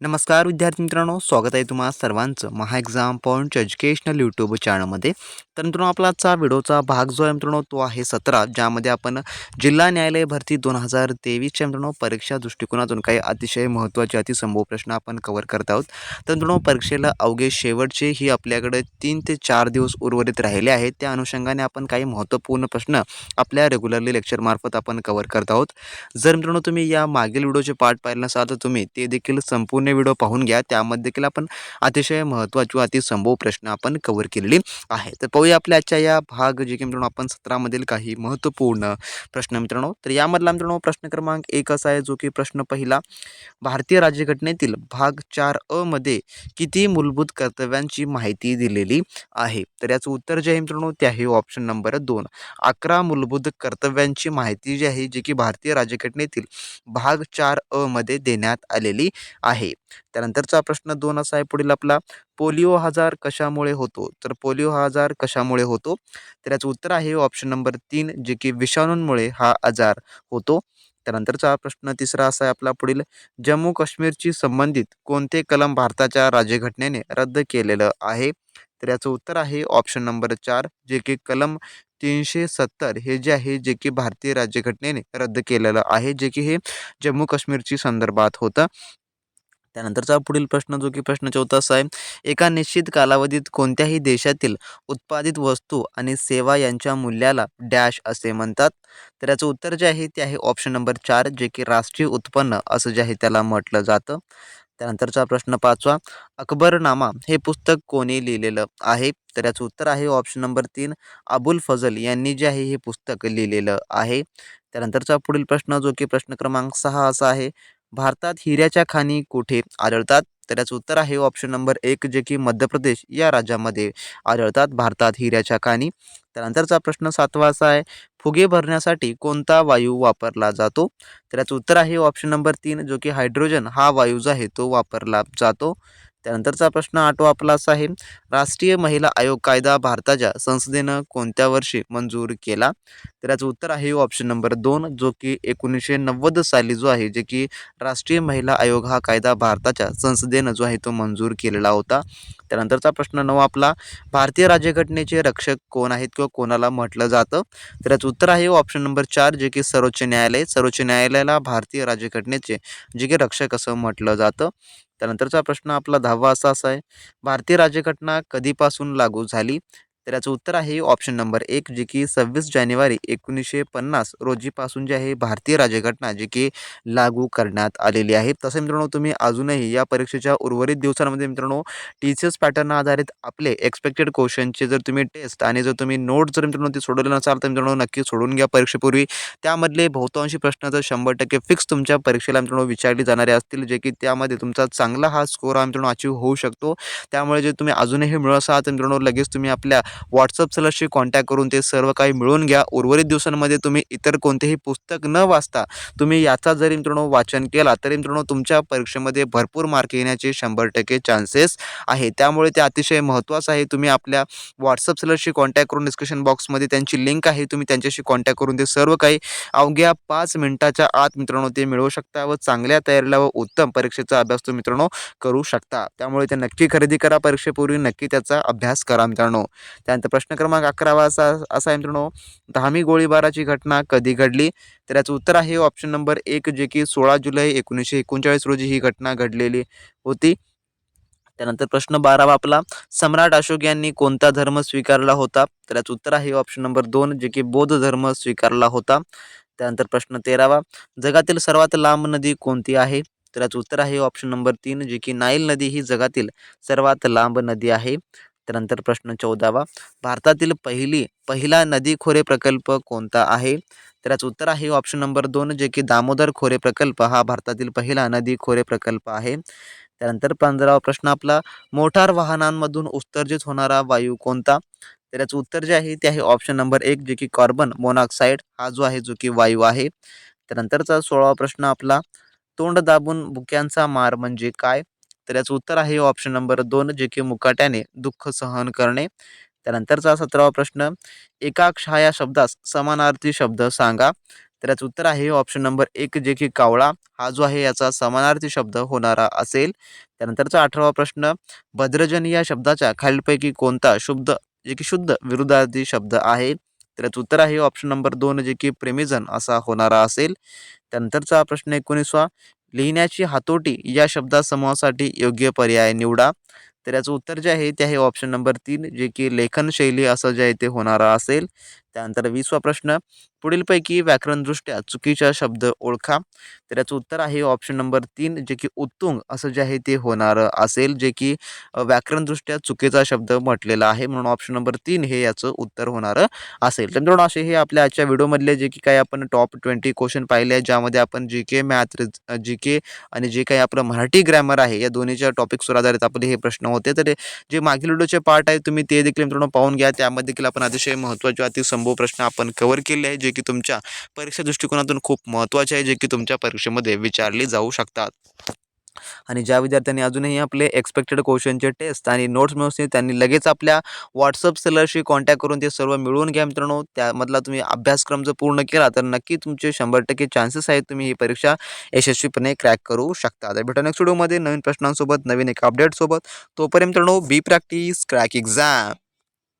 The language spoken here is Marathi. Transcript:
नमस्कार विद्यार्थी मित्रांनो स्वागत आहे तुम्हाला सर्वांचं Maha exam point educational YouTube चॅनलमध्ये तर मित्रांनो आपला आजचा व्हिडिओचा भाग जो आहे मित्रांनो तो आहे सतरा ज्यामध्ये आपण जिल्हा न्यायालय भरती दोन हजार तेवीसच्या मित्रांनो परीक्षा दृष्टिकोनातून काही अतिशय महत्त्वाचे अतिसंभव प्रश्न आपण कव्हर करत आहोत. तर मित्रांनो परीक्षेला अवघे शेवटचे ही आपल्याकडे तीन ते चार दिवस उर्वरित राहिले आहेत. त्या अनुषंगाने आपण काही महत्त्वपूर्ण प्रश्न आपल्या रेग्युलरली लेक्चरमार्फत आपण कव्हर करत आहोत. जर मित्रांनो तुम्ही या मागील व्हिडिओचे पाठ पाहिले नसाल तर तुम्ही ते देखील संपूर्ण व्हिडिओ पाहून घ्या. त्यामध्ये देखील आपण अतिशय महत्त्वाची व अतिसंभव प्रश्न आपण कव्हर केलेली आहे. तर पाहूया आपल्या आजच्या या भाग जे की मित्रांनो आपण सत्रामधील काही महत्त्वपूर्ण प्रश्न मित्रांनो. तर यामधला मित्रांनो प्रश्न क्रमांक एक असा आहे जो की प्रश्न पहिला भारतीय राज्यघटनेतील भाग चार अ मध्ये किती मूलभूत कर्तव्यांची माहिती दिलेली आहे? तर याचं उत्तर जे आहे मित्रांनो ते आहे ऑप्शन नंबर दोन. अकरा मूलभूत कर्तव्यांची माहिती जी आहे जी की भारतीय राज्यघटनेतील भाग चार अ मध्ये देण्यात आलेली आहे. त्यानंतरचा प्रश्न दोन असा आहे पुढील आपला पोलिओ आजार कशामुळे होतो? तर पोलिओ हा आजार कशामुळे होतो? तर याचं उत्तर आहे ऑप्शन नंबर तीन जे की विषाणूंमुळे हा आजार होतो. त्यानंतरचा प्रश्न तिसरा असा आहे आपला पुढील जम्मू काश्मीरची संबंधित कोणते कलम भारताच्या राज्यघटनेने रद्द केलेलं आहे? तर याचं उत्तर आहे ऑप्शन नंबर चार जे की कलम तीनशे सत्तर हे जे आहे जे की भारतीय राज्यघटनेने रद्द केलेलं आहे जे की हे जम्मू काश्मीरची संदर्भात होतं. त्यानंतरचा पुढील प्रश्न जो की प्रश्न चौथा असा आहे एका निश्चित कालावधीत कोणत्याही देशातील उत्पादित वस्तू आणि सेवा यांच्या मूल्याला डॅश असे म्हणतात. तर याचं उत्तर जे आहे ते आहे ऑप्शन नंबर चार जे की राष्ट्रीय उत्पन्न असं जे आहे त्याला म्हटलं जातं. त्यानंतरचा प्रश्न पाचवा अकबरनामा हे पुस्तक कोणी लिहिलेलं आहे? तर याचं उत्तर आहे ऑप्शन नंबर तीन अबुल फजल यांनी जे आहे हे पुस्तक लिहिलेलं आहे. त्यानंतरचा पुढील प्रश्न जो की प्रश्न क्रमांक सहा असा आहे भारतात हिऱ्याच्या खाणी कुठे आढळतात? तर याचं उत्तर आहे ऑप्शन नंबर एक जे की मध्य प्रदेश या राज्यामध्ये आढळतात भारतात हिऱ्याच्या खाणी. त्यानंतरचा प्रश्न सातवा असा आहे फुगे भरण्यासाठी कोणता वायू वापरला जातो? तर याचं उत्तर आहे ऑप्शन नंबर तीन जो की हायड्रोजन हा वायू जो आहे तो वापरला जातो. त्यानंतरचा प्रश्न आठवा आपला असा आहे राष्ट्रीय महिला आयोग कायदा भारताच्या संसदेनं कोणत्या वर्षी मंजूर केला? तर याचं उत्तर आहे ऑप्शन नंबर दोन जो की एकोणीसशे नव्वद साली जो आहे जे की राष्ट्रीय महिला आयोग हा कायदा भारताच्या संसदेनं जो आहे तो मंजूर केलेला होता. त्यानंतरचा प्रश्न नऊ आपला भारतीय राज्यघटनेचे रक्षक कोण आहेत किंवा कोणाला म्हटलं जातं? तर याचं उत्तर आहे ऑप्शन नंबर चार जे की सर्वोच्च न्यायालय. सर्वोच्च न्यायालयाला भारतीय राज्यघटनेचे जे की रक्षक असं म्हटलं जातं. त्यानंतरचा प्रश्न आपला दहावा असा असा आहे. भारतीय राज्यघटना कधीपासून लागू झाली? तर याचं उत्तर आहे ऑप्शन नंबर एक जे की सव्वीस जानेवारी एकोणीसशे पन्नास रोजीपासून जे आहे भारतीय राज्यघटना जे की लागू करण्यात आलेली आहे. तसं मित्रांनो तुम्ही अजूनही या परीक्षेच्या उर्वरित दिवसांमध्ये मित्रांनो टीचर्स पॅटर्न आधारित आपले एक्सपेक्टेड क्वेश्चनचे जर तुम्ही टेस्ट आणि जर तुम्ही नोट जर मित्रांनो ते सोडवले नसाल तर मित्रांनो नक्की सोडून घ्या परीक्षेपूर्वी. त्यामधले बहुतांशी प्रश्न जर शंभर टक्के फिक्स तुमच्या परीक्षेला मित्रांनो विचारले जाणारे असतील जे की त्यामध्ये तुमचा चांगला हा स्कोर हा मित्रांनो अचीव होऊ शकतो. त्यामुळे जे तुम्ही अजूनही मिळत असाल तर मित्रांनो लगेच तुम्ही आपल्या व्हॉट्सअप सलरशी कॉन्टॅक्ट करून ते सर्व काही मिळवून घ्या. उर्वरित दिवसांमध्ये तुम्ही इतर कोणतेही पुस्तक न वाचता तुम्ही याचा जरी मित्रांनो वाचन केला तरी मित्रांनो तुमच्या परीक्षेमध्ये भरपूर मार्क येण्याचे शंभर टक्के चान्सेस आहे. त्यामुळे ते अतिशय महत्त्वाचं आहे. तुम्ही आपल्या व्हॉट्सअप सलरशी कॉन्टॅक्ट करून डिस्क्रिप्शन बॉक्समध्ये त्यांची लिंक आहे. तुम्ही त्यांच्याशी कॉन्टॅक्ट करून ते सर्व काही अवघ्या पाच मिनिटाच्या आत मित्रांनो ते मिळवू शकता व चांगल्या तयारीला व उत्तम परीक्षेचा अभ्यास तुम्ही मित्रांनो करू शकता. त्यामुळे ते नक्की खरेदी करा. परीक्षेपूर्वी नक्की त्याचा अभ्यास करा मित्रांनो. त्यानंतर प्रश्न क्रमांक अकरावा असा असा आहे मित्रांनो. धामी गोळीबाराची घटना कधी घडली? तर याचं उत्तर आहे ऑप्शन नंबर एक जे की सोळा जुलै एकोणीसशे एकोणचाळीस रोजी ही घटना घडलेली होती. त्यानंतर प्रश्न बारावा आपला सम्राट अशोक यांनी कोणता धर्म स्वीकारला होता? तर याचं उत्तर आहे ऑप्शन नंबर दोन जे की बौद्ध धर्म स्वीकारला होता. त्यानंतर प्रश्न तेरावा जगातील सर्वात लांब नदी कोणती आहे? तर याचं उत्तर आहे ऑप्शन नंबर तीन जे की नाईल नदी ही जगातील सर्वात लांब नदी आहे. त्यानंतर प्रश्न चौदावा भारतातील पहिली पहिला नदी खोरे प्रकल्प कोणता आहे? तर याचं उत्तर आहे ऑप्शन नंबर दोन जे की दामोदर खोरे प्रकल्प हा भारतातील पहिला नदी खोरे प्रकल्प आहे. त्यानंतर पंधरावा प्रश्न आपला मोटार वाहनांमधून उत्सर्जित होणारा वायू कोणता? तर याचं उत्तर जे आहे ते आहे ऑप्शन नंबर एक जे की कार्बन मोनॉक्साईड हा जो आहे जो की वायू आहे. त्यानंतरचा सोळावा प्रश्न आपला तोंड दाबून बुक्यांचा मार म्हणजे काय? तर याचं उत्तर आहे ऑप्शन नंबर दोन जे की मुकाट्याने दुःख सहन करणे. त्यानंतरचा सतरावा प्रश्न एकाक्ष हा या शब्दास समानार्थी शब्द सांगा. तर याचं उत्तर आहे ऑप्शन नंबर एक जे की कावळा. हा जो आहे याचा समानार्थी शब्द होणारा असेल. त्यानंतरचा अठरावा प्रश्न भद्रजन या शब्दाच्या खालीलपैकी कोणता शुद्ध जे की शुद्ध विरुद्धार्थी शब्द आहे? तर याचं उत्तर आहे ऑप्शन नंबर दोन जे की प्रेमिजन असा होणारा असेल. त्यानंतरचा प्रश्न एकोणीसवा लिहिण्याची हातोटी या शब्दासमूहासाठी योग्य पर्याय निवडा. तर याचं उत्तर जे आहे ते आहे ऑप्शन नंबर तीन जे की लेखनशैली असं जे आहे ते होणारा असेल. त्यानंतर वीसवा प्रश्न पुढीलपैकी व्याकरणदृष्ट्या चुकीचा शब्द ओळखा. तर याचं उत्तर आहे ऑप्शन नंबर तीन जे की उत्तुंग असं जे आहे ते होणारं असेल जे की व्याकरणदृष्ट्या चुकीचा शब्द म्हटलेला आहे. म्हणून ऑप्शन नंबर तीन हे याचं उत्तर होणारं असेल. तर मित्रांनो असे हे आपल्या आजच्या व्हिडिओमधले जे की काही आपण टॉप ट्वेंटी क्वेश्चन पाहिले आहे ज्यामध्ये आपण जी के मॅथ जी के आणि जे काही आपलं मराठी ग्रॅमर आहे या दोन्हीच्या टॉपिक्सवर आधारित आपले हे प्रश्न होते. तर जे मागील व्हिडिओचे पार्ट आहे तुम्ही ते देखील मित्रांनो पाहून घ्या. त्यामध्ये देखील आपण अतिशय महत्त्वाचे अतिसंभव प्रश्न आपण कवर केले आहे जे की तुमच्या परीक्षा दृष्टिकोनातून खूप महत्त्वाचे आहे जे की तुमच्या परीक्षेमध्ये विचारले जाऊ शकतात. आणि ज्या विद्यार्थ्यांनी अजूनही आपले एक्सपेक्टेड क्वेश्चनचे टेस्ट आणि नोट्स मिळवतील त्यांनी लगेच आपल्या व्हॉट्सअप सेलरशी कॉन्टॅक्ट करून ते सर्व मिळवून घ्या मित्रांनो. त्यामधला तुम्ही अभ्यासक्रम जर पूर्ण केला तर नक्की तुमचे शंभर टक्के चान्सेस आहेत तुम्ही ही परीक्षा यशस्वीपणे क्रॅक करू शकता. तर भेटा नेक्स्ट व्हिडिओमध्ये नवीन प्रश्नांसोबत नवीन एका अपडेटसोबत तोपर्यंत मित्रांनो बी प्रॅक्टिस क्रॅक एक्झाम